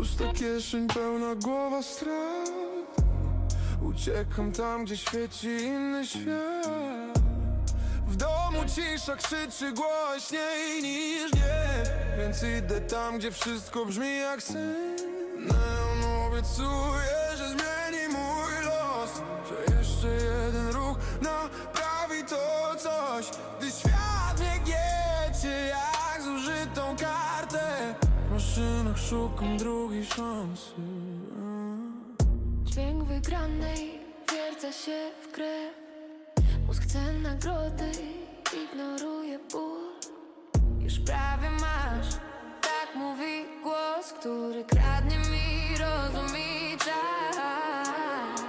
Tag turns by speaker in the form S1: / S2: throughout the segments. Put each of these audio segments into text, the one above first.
S1: Pusta kieszeń, pełna głowa strat Uciekam tam, gdzie świeci inny świat. W domu cisza krzyczy głośniej niż nie. Więc idę tam, gdzie wszystko brzmi jak sen. Neon obiecuje, że zmieni mój los. Że jeszcze jeden ruch naprawi to coś. Gdy maszynach szukam drugiej szansy.
S2: Dźwięk wygranej wierca się w grę. Mózg chce nagrody, ignoruje ból. Już prawie masz, tak mówi głos Który kradnie mi rozum i czas.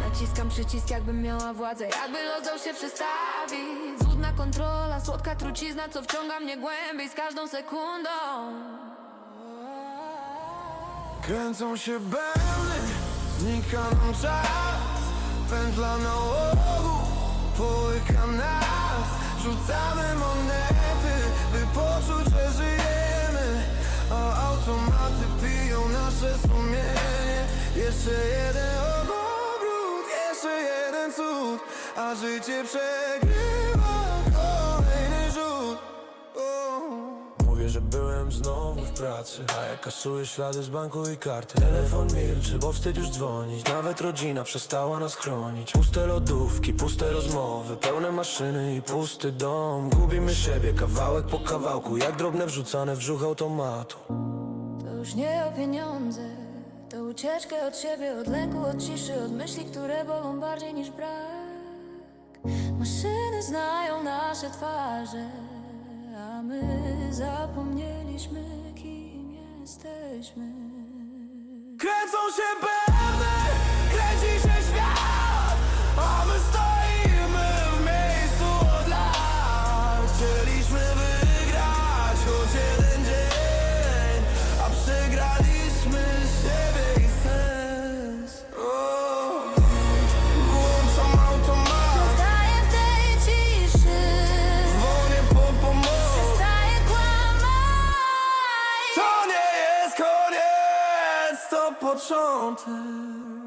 S2: Naciskam przycisk jakbym miała władzę Jakby los się przestawić. Złudna kontrola, słodka trucizna Co wciąga mnie głębiej z każdą sekundą
S1: Kręcą się bębny, znika nam czas. Pętla na łogu, połyka nas. Rzucamy monety, by poczuć, że żyjemy. A automaty piją nasze sumienie. Jeszcze jeden obrót, jeszcze jeden cud. A życie przegrywa że byłem znowu w pracy. A ja kasuję ślady z banku i karty Telefon milczy, bo wstyd już dzwonić. Nawet rodzina przestała nas chronić. Puste lodówki, puste rozmowy Pełne maszyny i pusty dom. Gubimy siebie kawałek po kawałku Jak drobne wrzucane w brzuch automatu.
S2: To już nie o pieniądze To ucieczkę od siebie, od lęku, od ciszy Od myśli, które bolą bardziej niż brak. Maszyny znają nasze twarze my zapomnieliśmy, kim jesteśmy.
S1: Kręcą się bębny, odszątek.